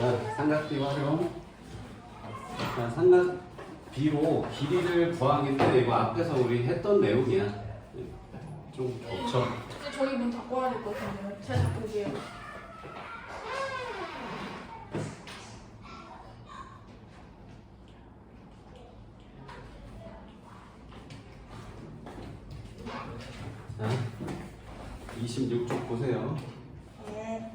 자, 삼각비 활용. 자, 삼각 B로 길이를 구하기인데 이거 앞에서 우리 했던 내용이야. 좀 겹쳐. 저희 문 닫고 와야 될 것 같은데요. 닫고 올게요. 자, 26쪽 보세요. 네.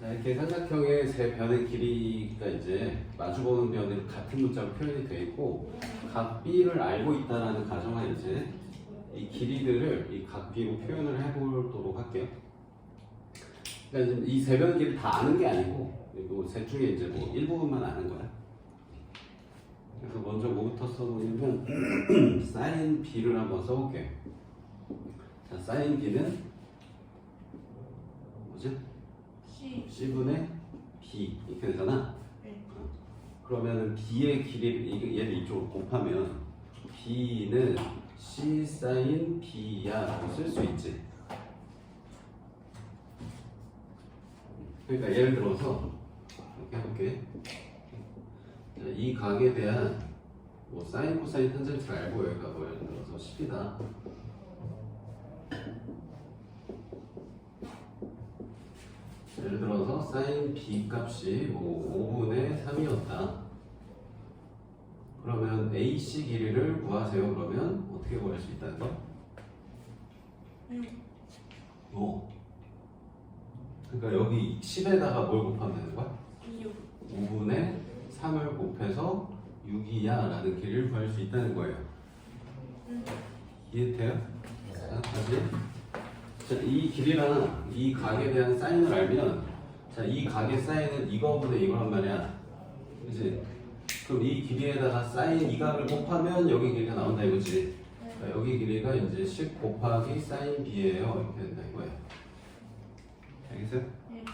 자, 이렇게 삼각형의 세 변의 길이가 이제 마주보는 변은 같은 문자로 표현이 되어 있고 각 B를 알고 있다라는 가정하 이제 이 길이들을 이 각 B로 표현을 해보도록 할게요. 그러니까 이세 변의 길이 다 아는 게 아니고 그리고 셋 중에 이제 뭐 일부분만 아는 거야. 그래서 먼저 뭐부터 써보냐면 사인 B를 한번 써볼게요. 자, 사인 B는 뭐지? C. C분의 B 이렇게 되잖아. 네. 그러면은 B의 길이 얘를 이쪽으로 곱하면 B는 C 사인 B야라고 쓸수 있지. 그러니까 예를 들어서 이렇게 해볼게. 자, 이 각에 대한 뭐 사인 코사인 탄젠트를 알고 여기가 뭐 예를 들어서 10이다. 예를 들어서 사인 b 값이 뭐 5분의 3이었다. 그러면 AC 길이를 구하세요. 그러면 어떻게 구할 수 있다는 거? 음. 어. 그러니까 여기 10에다가 뭘 곱하면 되는 거야? 6. 5분의 3을 곱해서 6이야 라는 길이를 구할 수 있다는 거예요. 음. 이해돼요? 자, 다시. 자, 이 길이랑 이 각에 대한 사인을 알면, 자, 이 각의 사인은 이거분의 이거란 말이야. 그지? 그럼 이 길이에다가 사인 이 각을 곱하면 여기 길이가 나온다 이거지. 자, 여기 길이가 이제 10 곱하기 사인 b예요. 이렇게 된다 이거야. 알겠어요? 네.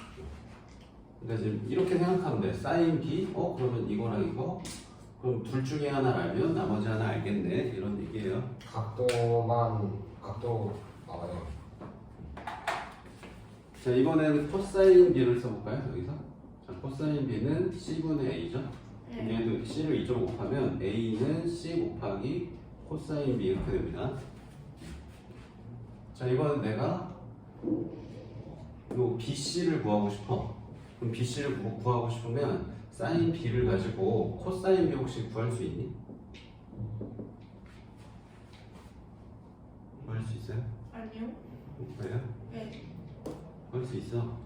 그러니까 지금 이렇게 생각하면 돼. 사인 b, 어 그러면 이거랑 이거, 그럼 둘 중에 하나 알면 나머지 하나 알겠네 이런 얘기예요. 각도만 각도 나와요. 자 이번에는 코사인 b를 써볼까요 여기서? 자 코사인 b는 c분의 a죠. 네. 얘도 c를 이쪽으로 곱하면 a는 c 곱하기 코사인 b 이렇게 됩니다. 자 이번엔 내가 요 bc를 구하고 싶어. 그럼 bc를 구- 구하고 싶으면 사인 b를 가지고 코사인 b 혹시 구할 수 있니? 구할 수 있어요? 아니요. 왜요? 네. 구할 수 있어.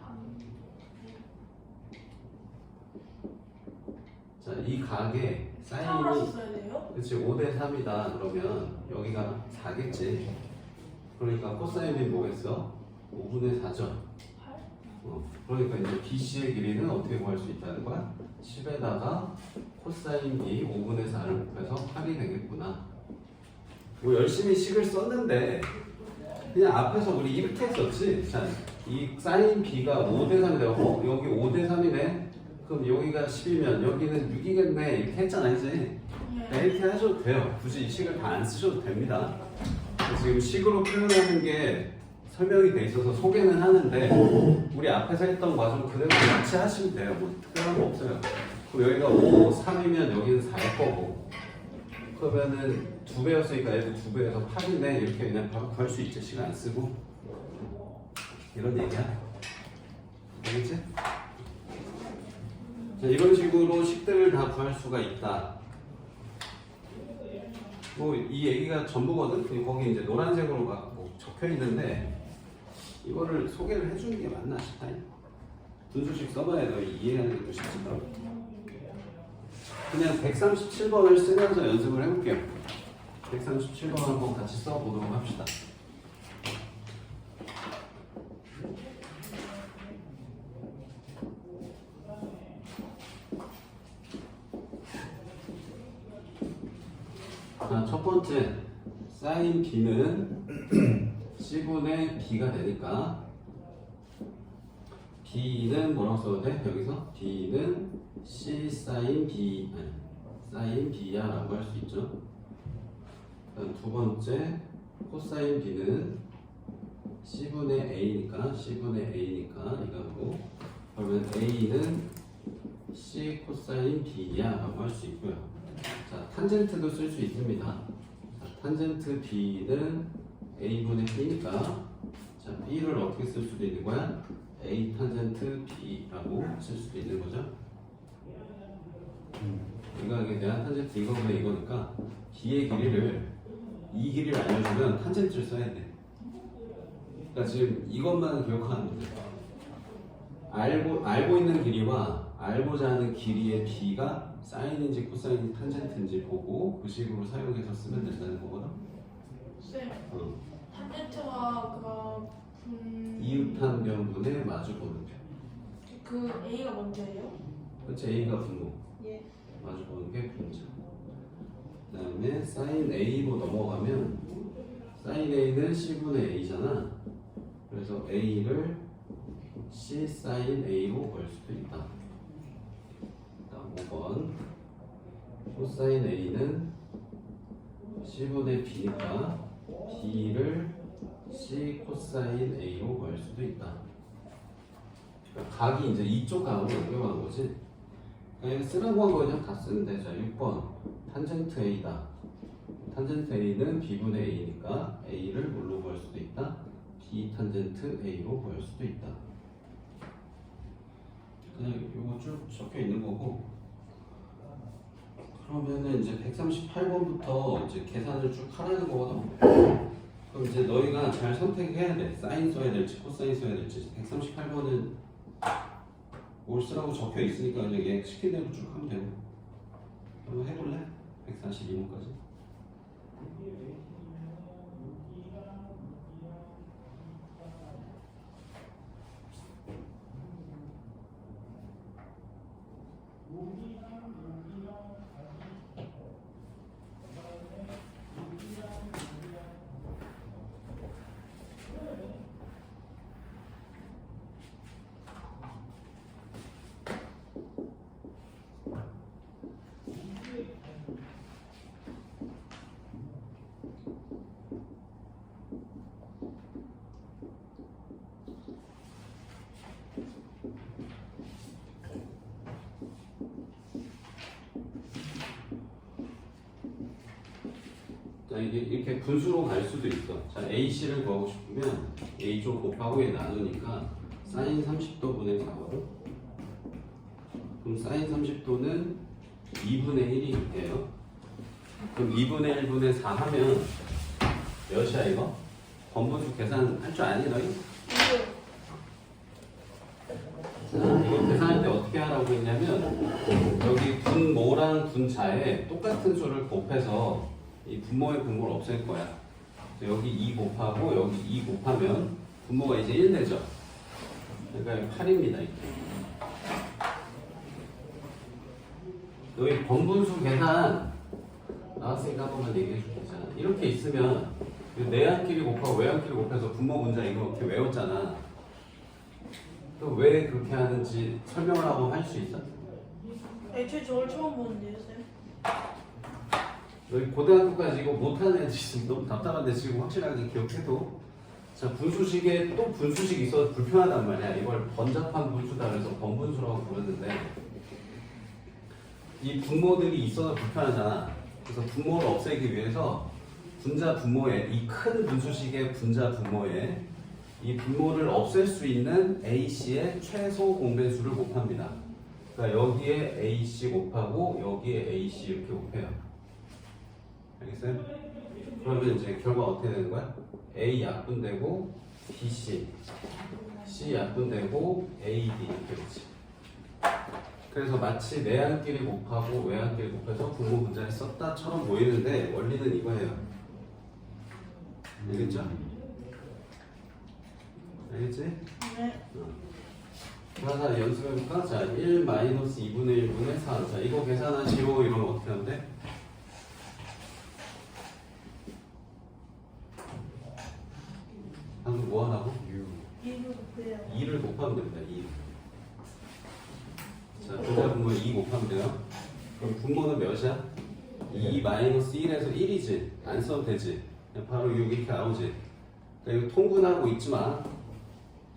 3. 자, 이 각에 사인이 3으로 써야 돼요? 그치 5대 3이다 그러면 여기가 4겠지 그러니까 코사인이 뭐겠어? 5분의 4죠 8. 어, 그러니까 이제 BC의 길이는 어떻게 구할 수 있다는 거야? 10에다가 코사인 B 5분의 4를 곱해서 8이 되겠구나 뭐 열심히 식을 썼는데 그냥 앞에서 우리 이렇게 했었지 자, 이 사인 B가 5대 3이 되고 어? 여기 5대 3이네 그럼 여기가 10이면 여기는 6이겠네 이렇게 했잖아? 네. 네, 이렇게 하셔도 돼요. 굳이 이 식을 다 안 쓰셔도 됩니다. 지금 식으로 표현하는 게 설명이 돼 있어서 소개는 하는데 우리 앞에서 했던 과정 그대로 같이 하시면 돼요. 뭐 특별한 거 없어요. 그럼 여기가 5, 3이면 여기는 4일 거고 그러면은 두 배였으니까 얘도 두 배에서 8이네 이렇게 그냥 바로 구할 수 있죠. 시간 안 쓰고 이런 얘기야. 알겠지? 자, 이런 식으로 식들을 다 구할 수가 있다. 뭐 이 얘기가 전부거든. 거기 이제 노란색으로 막 뭐 적혀 있는데 이거를 소개를 해주는 게 맞나 싶다. 두 줄씩 써봐야 너 이해하는 게더 쉽지더라고. 그냥 137번을 쓰면서 연습을 해볼게요. 137번 한번 같이 써보도록 합시다. 자, 첫 번째 사인 b는 c분의 b가 되니까 b는 뭐라고 써도 돼? 여기서 b는 c 사인 b 아니, 사인 b야라고 할 수 있죠. 두 번째 코사인 b는 c분의 a니까 c분의 a니까 이거고 그러면 a는 C 코사인 B야 라고 할 수 있고요. 자, 탄젠트도 쓸 수 있습니다. 자, 탄젠트 B는 A분의 B니까 자, B를 어떻게 쓸 수도 있는 거야? A 탄젠트 B라고 쓸 수도 있는 거죠. 이거에 대한 탄젠트 이거분의 이거니까 B의 길이를 이 길이를 알려주면 탄젠트를 써야 돼. 그러니까 지금 이것만 기억하는 거죠. 알고 알고 있는 길이와 알고자 하는 길이의 B가 사인인지 코사인인지 탄젠트인지 보고 그 식으로 사용해서 쓰면 된다는 거거든. 쌤, 어. 탄젠트가 그 분... 이웃한 변분의 마주 보는 변. 그 A가 먼저예요? 그렇지 A가 분모. 예. 마주 보는 게 분자. 그 다음에 사인 A로 넘어가면 사인 A는 C분의 A잖아. 그래서 A를 C 사인 A로 걸 수도 있다. 다음 5번 코사인 A는 C분의 B니까 B를 C 코사인 A로 걸 수도 있다. 그러니까 각이 이제 이쪽 각으로 연결하는 거지. 그냥 쓰라고 한거 그냥 다 쓰는데 자 6번 탄젠트 A다. 탄젠트 A는 B분의 A니까 A를 뭘로 구할 수도 있다? B 탄젠트 A로 구할 수도 있다. 그냥 요거 쭉 적혀 있는 거고 그러면은 이제 138번부터 이제 계산을 쭉 하라는 거거든. 그럼 이제 너희가 잘 선택해야 돼. 사인 써야 될지 코사인 써야 될지. 138번은 뭘 쓰라고 적혀 있으니까 그냥 얘 시킨 대로 쭉 하면 되고. 한번 해볼래? 142번까지 자 이게 이렇게 분수로 갈 수도 있어 자 AC를 구하고 싶으면 A쪽 곱하고 얘 나누니까 사인 30도 분의 4거든 그럼 사인 30도는 2분의 1이에요 그럼 2분의 1분의 4 하면 몇이야 이거? 번분수 계산 할 줄 아니 너희? 자, 이거 계산할 때 어떻게 하라고 했냐면 여기 분모랑 분자에 똑같은 수를 곱해서 이 분모의 분모를 없앨 거야. 여기 2 곱하고 여기 2 곱하면 분모가 이제 1 되죠. 그러니까 8입니다. 이렇게. 여기 번분수 계산 나왔으니까 한 번만 얘기해 줄게. 자, 이렇게 있으면 내항끼리 곱하고 외항끼리 곱해서 분모 분자 이렇게 외웠잖아. 또 왜 그렇게 하는지 설명을 하고 할 수 있어? 애초에 저걸 처음 보는데요, 쌤? 너희 고등학교까지 이거 못하는 애들 있으면 너무 답답한데 지금 확실하게 기억해도 자 분수식에 또 분수식이 있어서 불편하단 말이야. 이걸 번잡한 분수다 그래서 번분수라고 부르는데 이 분모들이 있어서 불편하잖아. 그래서 분모를 없애기 위해서 분자 분모에 이큰 분수식의 분자 분모에 이 분모를 없앨 수 있는 AC의 최소 공배수를 곱합니다. 그러니까 여기에 AC 곱하고 여기에 AC 이렇게 곱해요 알겠어요? 그러면 이제 결과 어떻게 되는 거야? A 약분되고 BC, C 약분되고 AD 이렇게 되지. 그래서 마치 내항끼리 곱하고 외항끼리 곱해서 분모 분자를 썼다처럼 보이는데 원리는 이거예요. 알겠죠? 알겠지? 네. 하나 연습해볼까? 자, 1 마이너스 2분의 1분의 4. 자, 이거 계산하시오. 이러면 어떻게 하는데? 방금 뭐 하라고? 곱해요. 2를 곱하면 됩니다. 2. 자, 분자 분모 2 곱하면 돼요. 그럼 분모는 몇이야? 2 마이너스 1에서 1이지. 안 써도 되지. 그냥 바로 6 이렇게 나오지. 그러니까 이거 통분하고 있지 마.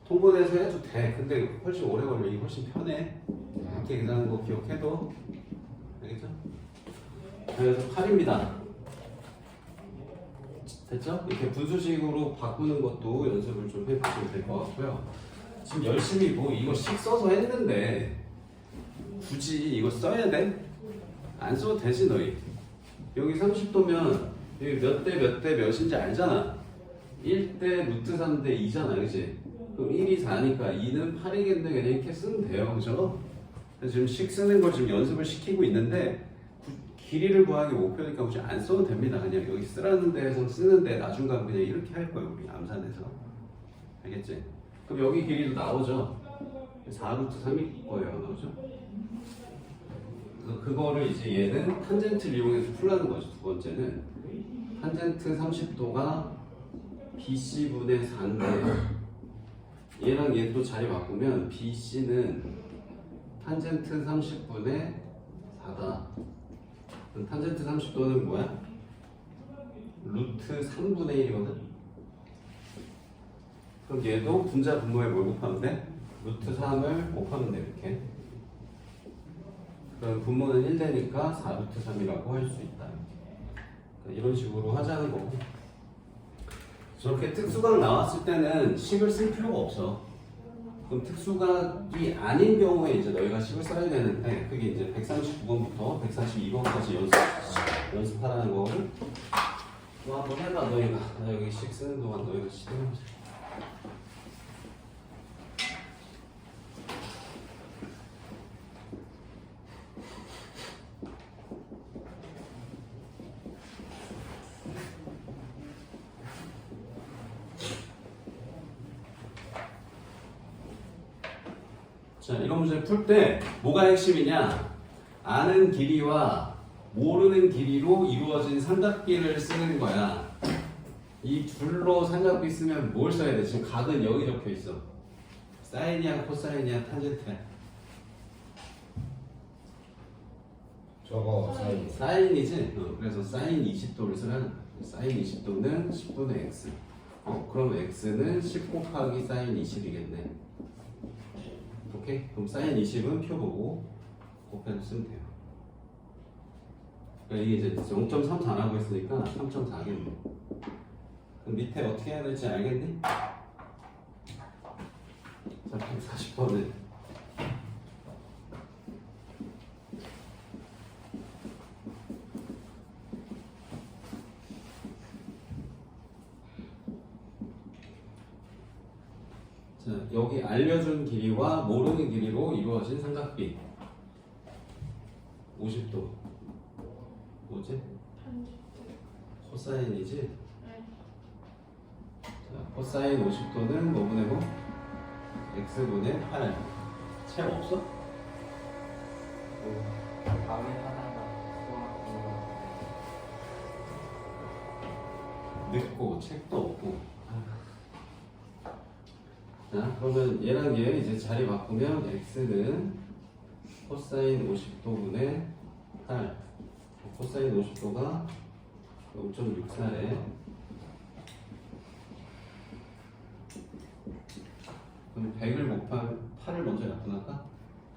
통분해서 해도 돼. 근데 훨씬 오래 걸려. 이게 훨씬 편해. 이렇게 계산하는 거 기억해도 알겠죠? 그래서 8입니다. 됐죠? 이렇게 분수식으로 바꾸는 것도 연습을 좀 해보시면 될 것 같고요. 지금 열심히 뭐 이거 식 써서 했는데 굳이 이거 써야 돼? 안 써도 되지 너희. 여기 30도면 여기 몇 대 몇 대 몇인지 알잖아. 1대 루트 3대 2잖아, 그지? 그럼 1이 4니까 2는 8이겠네. 그냥 이렇게 쓰면 돼요, 그죠? 지금 식 쓰는 걸 지금 연습을 시키고 있는데 구- 길이를 구하기 목표니까 굳이 안 써도 됩니다. 그냥 여기 쓰라는 데에서 쓰는데 나중간 그냥 이렇게 할 거예요, 우리 암산에서. 알겠지? 그럼 여기 길이도 나오죠? 4루트 3일 거예요, 나오죠? 그래서 그거를 이제 얘는 탄젠트를 이용해서 풀라는 거죠. 두 번째는 탄젠트 30도가 BC분의 4인데 얘랑 얘 또 자리 바꾸면 BC는 탄젠트 30분의 4다. 탄젠트 30도는 뭐야? 루트 3분의 1이거든. 그럼 얘도 분자 분모에 뭘 곱하면 돼? 루트 3을 곱하면 돼 이렇게. 그럼 분모는 1되니까 4루트 3이라고 할 수 있다. 그러니까 이런 식으로 하자는 거고. 저렇게 특수각 나왔을 때는 식을 쓸 필요가 없어. 그럼 특수각이 아닌 경우에 이제 너희가 식을 써야 되는데 그게 이제 139번부터 142번까지 연습 연습하라는 거를 또 한번 해봐 너희가 나 여기 식 쓰는 동안 너희가 시도해보자. 자, 이런 문제를 풀때 뭐가 핵심이냐? 아는 길이와 모르는 길이로 이루어진 삼각비를 쓰는 거야. 이 둘로 삼각비 쓰면 뭘 써야 돼? 지금 각은 여기 적혀 있어. 사인이야, 코사인이야, 탄젠트야. 저거 사이 사인이지? 어, 그래서 사인 20도를 쓰라는 거야. 사인 20도는 10분의 x. 어, 그럼 x는 10 곱하기 사인 20이겠네. 오케이? 그럼 사인 20은 표 보고 곱해서 쓰면 돼요. 그러니까 이게 이제 0.34라고 했으니까 3.4겠네. 그럼 밑에 어떻게 해야 될지 알겠니? 자, 140번은 자, 여기 알려준 길이와 모르는 길이로 이루어진 삼각비 50도 뭐지? 코사인이지? 자, 코사인 50도는 뭐분의 뭐? x분의 8채 없어? 밤에 하다가 늦고 책도 없고 자 그러면 얘랑 얘 이제 자리 바꾸면 x는 코사인 50도분의 8 코사인 50도가 0.64에 그럼 100을 곱하면 8을 먼저 약분할까?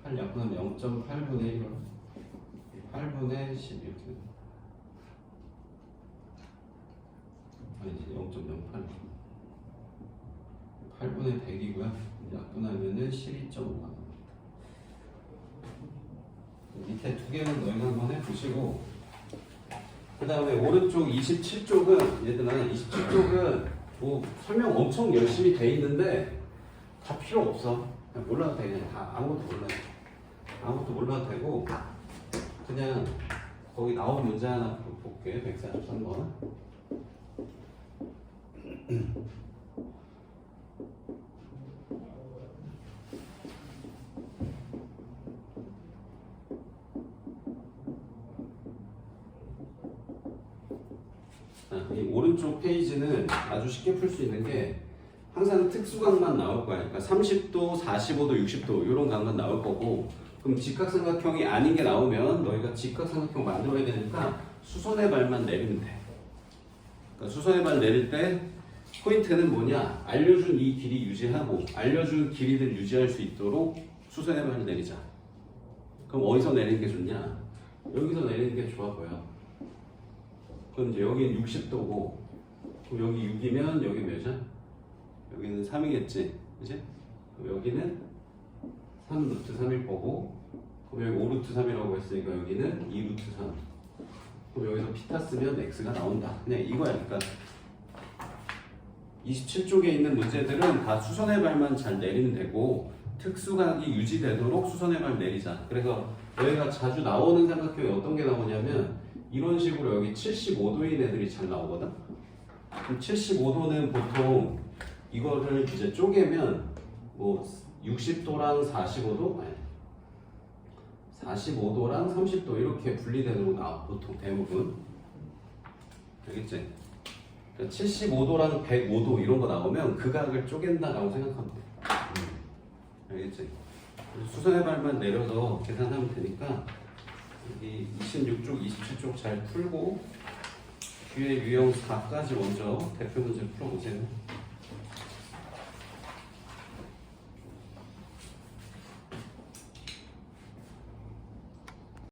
8 약분하면 0.8분의 1이로 8분의 10 이렇게 돼. 아니지 0.08 8분의 100이고요. 약분하면은 12.5가 나옵니다. 밑에 두 개는 너희가 한번 해보시고 그 다음에 오른쪽 27쪽은 얘들아 27쪽은 뭐 설명 엄청 열심히 돼 있는데 다 필요 없어. 그냥 몰라도 돼. 그냥 다 아무것도 몰라도 돼. 아무것도 몰라도 되고 그냥 거기 나온 문제 하나 볼게. 143번 자, 이 오른쪽 페이지는 아주 쉽게 풀 수 있는 게 항상 특수각만 나올 거야. 그러니까 30도, 45도, 60도 이런 각만 나올 거고 그럼 직각삼각형이 아닌 게 나오면 너희가 직각삼각형 만들어야 되니까 수선의 발만 내리면 돼. 그러니까 수선의 발 내릴 때 포인트는 뭐냐? 알려준 이 길이 유지하고 알려준 길이를 유지할 수 있도록 수선의 발을 내리자. 그럼 어디서 내리는 게 좋냐? 여기서 내리는 게 좋아 보여. 그럼 이제 여기는 60도고, 그럼 여기 6이면 여기 몇이야? 여기는 3이겠지, 그지? 그럼 여기는 3 루트 3일 거고, 그럼 여기 5 루트 3이라고 했으니까 여기는 2 루트 3. 그럼 여기서 피타 쓰면 x가 나온다. 그냥 이거야. 그러니까 27쪽에 있는 문제들은 다 수선의 발만 잘 내리면 되고 특수각이 유지되도록 수선의 발 내리자. 그래서 여기가 자주 나오는 삼각형이 어떤 게 나오냐면 이런 식으로 여기 75도인 애들이 잘 나오거든. 그럼 75도는 보통 이거를 이제 쪼개면 뭐 60도랑 45도 아니 45도랑 30도 이렇게 분리되도록 나와 보통 대부분? 그러니까 75도랑 105도 이런 거 나오면 그 각을 쪼갠다라고 생각하면 돼. 음. 알겠지? 수선의 발만 내려서 계산하면 되니까 여기 26쪽, 27쪽 잘 풀고 뒤에 유형 4까지 먼저 대표 문제 풀어보세요.